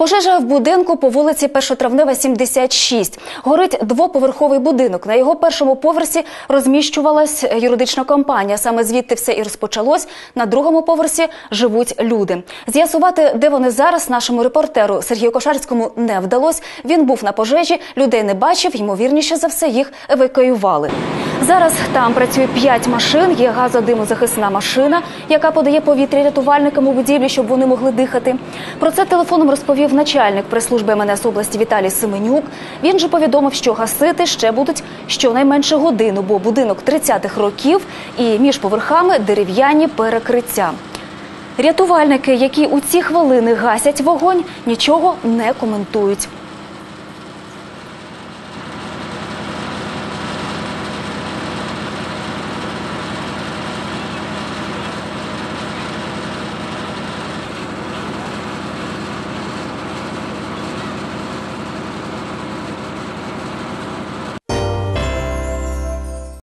Пожежа в будинку по вулиці Першотравнева, 76. Горить двоповерховий будинок. На його першому поверсі розміщувалась юридична компанія. Саме звідти все і розпочалось. На другому поверсі живуть люди. З'ясувати, де вони зараз, нашому репортеру Сергію Кошарському не вдалось. Він був на пожежі, людей не бачив. Ймовірніше за все, їх евакуювали. Зараз там працює п'ять машин. Є газодимозахисна машина, яка подає повітря рятувальникам у будівлі, щоб вони могли дихати. Про це телефоном розповів начальник прес-служби МНС області Віталій Семенюк. Він же повідомив, що гасити ще будуть щонайменше годину, бо будинок 30-х років і між поверхами дерев'яні перекриття. Рятувальники, які у ці хвилини гасять вогонь, нічого не коментують.